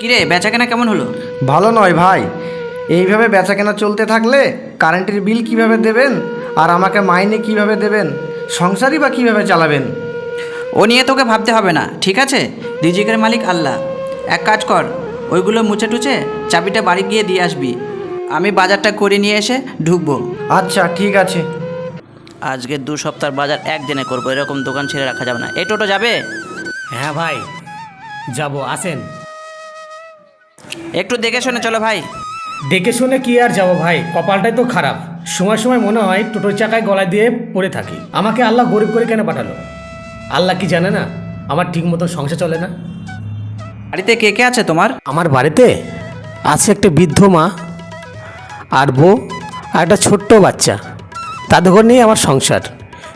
কিরে বেচাকেনা কেমন হলো? ভালো নয় ভাই। এইভাবে বেচাকেনা চলতে থাকলে কারেন্টের বিল কীভাবে দেবেন? আর আমাকে মাইনে কীভাবে দেবেন? সংসারই বা কীভাবে চালাবেন? ও নিয়ে তোকে ভাবতে হবে না ঠিক আছে? রিজিকের মালিক আল্লাহ। এক কাজ কর ওইগুলো মুছে টুচে চাবিটা বাড়ি গিয়ে দিয়ে আসবি। আমি বাজারটা করে নিয়ে এসে ঢুকবো। আচ্ছা ঠিক আছে। আজকে দু সপ্তাহ বাজার একদিনে করব এরকম দোকান ছেড়ে রাখা যাবে না। এই টোটো যাবে? হ্যাঁ ভাই যাব আসেন। একটু দেখে শুনে চলো ভাই। দেখে শুনে কি আর যাব ভাই? কপালটাই তো খারাপ। সময় সময় মনে হয় টোটোর চাকায় গলায় দিয়ে পড়ে থাকি। আমাকে আল্লাহ গরিব করে কেন পাঠালো? আল্লাহ কি জানে না? আমার ঠিক মতো সংসার চলে না? বাড়িতে কে কে আছে তোমার? আমার বাড়িতে আছে একটা বৃদ্ধ মা আর বউ আর একটা ছোট্ট বাচ্চা। তাদের ঘর নিয়ে আমার সংসার।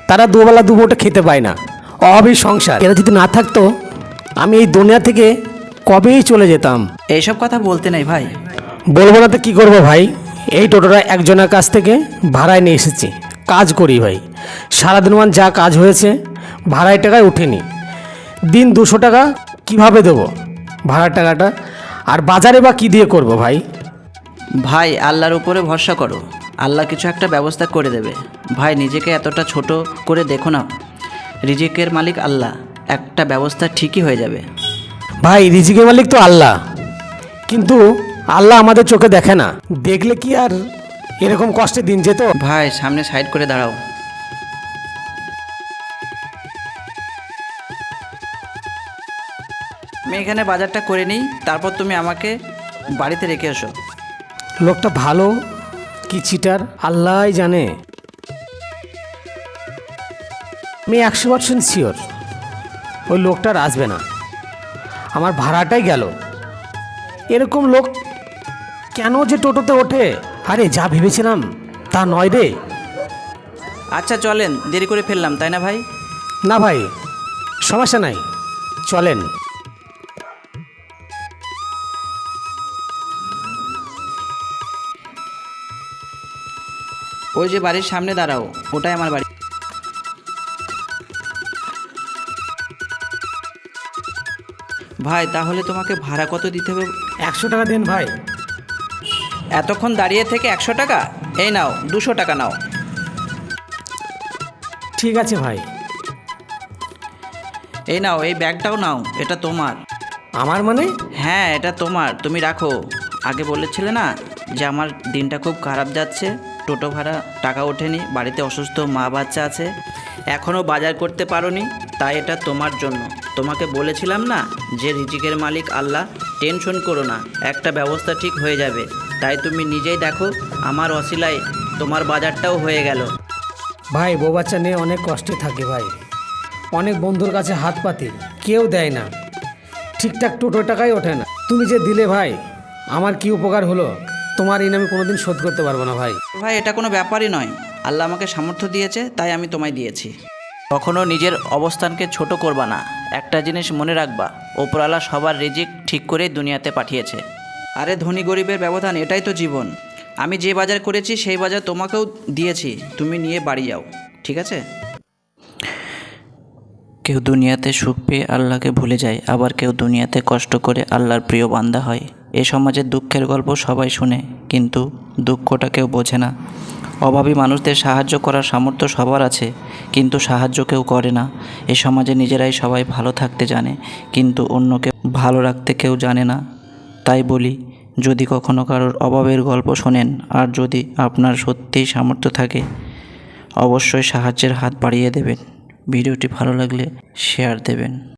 তারা দুবেলা দুবোটা খেতে পায় না। অভাবী সংসার। এরা যদি না থাকতো আমি এই দুনিয়া থেকে কবেই চলে যেতাম। এইসব কথা বলতে নেই ভাই। বলব না তো কী করব ভাই? এই টোটোটা একজনের কাছ থেকে ভাড়ায় নিয়ে এসেছি। কাজ করি ভাই। সারাদিন মান যা কাজ হয়েছে ভাড়ায় টাকায় উঠেনি। দিন দুশো টাকা কীভাবে দেবো ভাড়ার টাকাটা? আর বাজারে বা কী দিয়ে করব ভাই? ভাই আল্লাহর উপরে ভরসা করো। আল্লাহ কিছু একটা ব্যবস্থা করে দেবে। ভাই নিজেকে এতটা ছোট করে দেখো না। রিজিকের মালিক আল্লাহ। একটা ব্যবস্থা ঠিকই হয়ে যাবে। ভাই রিজিকের মালিক তো আল্লাহ। কিন্তু আল্লাহ আমাদের চোখে দেখে না। দেখলে কি আর এরকম কষ্টে দিন যেত? ভাই সামনে সাইড করে দাঁড়াও। আমি এখানে বাজারটা করে নিই তারপর তুমি আমাকে বাড়িতে রেখে এসো। লোকটা ভালো কি চিটার আল্লাহ জানে। আমি একশো পার্সেন্ট শিওর ওই লোকটার আসবে না। আমার ভাড়াটাই গেল। এরকম লোক কেন যে টোটোতে ওঠে? আরে যা ভেবেছিলাম তা নয় রে। আচ্ছা চলেন দেরি করে ফেললাম তাই না ভাই? না ভাই সমস্যা নাই চলেন। ওই যে বাড়ির সামনে দাঁড়াও ওটাই আমার বাড়ি। ভাই তাহলে তোমাকে ভাড়া কত দিতে হবে? একশো টাকা দিন ভাই। এতক্ষণ দাঁড়িয়ে থেকে একশো টাকা? এই নাও দুশো টাকা নাও। ঠিক আছে ভাই। এই নাও এই ব্যাগটাও নাও এটা তোমার। আমার মানে? হ্যাঁ এটা তোমার তুমি রাখো। আগে বলেছিলে না যে আমার দিনটা খুব খারাপ যাচ্ছে টোটো ভাড়া টাকা ওঠেনি বাড়িতে অসুস্থ মা বাচ্চা আছে এখনও বাজার করতে পারোনি তাই এটা তোমার জন্য। তোমাকে বলেছিলাম না যে রিজিকের মালিক আল্লাহ? টেনশন করো না একটা ব্যবস্থা ঠিক হয়ে যাবে। তাই তুমি নিজেই দেখো আমার অসিলায় তোমার বাজারটাও হয়ে গেল। ভাই বউ বাচ্চা নিয়ে অনেক কষ্টে থাকে ভাই। অনেক বন্ধুর কাছে হাত পাতি কেউ দেয় না। ঠিকঠাক টোটো টাকাই ওঠে না। তুমি যে দিলে ভাই আমার কি উপকার হলো? তোমার ঋণ আমি কোনোদিন শোধ করতে পারব না ভাই। ভাই এটা কোনো ব্যাপারই নয়। আল্লাহ আমাকে সামর্থ্য দিয়েছে তাই আমি তোমায় দিয়েছি। কখনো নিজের অবস্থানকে ছোট করবা না। একটা জিনিস মনে রাখবা ওপরালা সবার রিজিক ঠিক করেই দুনিয়াতে পাঠিয়েছে। আরে ধনী গরিবের ব্যবধান এটাই তো জীবন। আমি যে বাজার করেছি সেই বাজার তোমাকেও দিয়েছি। তুমি নিয়ে বাড়ি যাও ঠিক আছে? কেউ দুনিয়াতে সুখ পেয়ে আল্লাহকে ভুলে যায় আবার কেউ দুনিয়াতে কষ্ট করে আল্লাহর প্রিয় বান্দা হয়। এ সমাজে দুঃখের গল্প সবাই শুনে কিন্তু দুঃখটা কেউ বোঝে না। অভাবী মানুষদের সাহায্য করার সামর্থ্য সবার আছে, কিন্তু সাহায্য কেউ করে না। এ সমাজে নিজেরাই সবাই ভালো থাকতে জানে, কিন্তু অন্যকে ভালো রাখতে কেউ জানে না। তাই বলি, যদি কখনো কারোর অভাবের গল্প শোনেন, আর যদি আপনার সত্যিই সামর্থ্য থাকে, অবশ্যই সাহায্যের হাত বাড়িয়ে দেবেন। ভিডিওটি ভালো লাগলে শেয়ার দেবেন।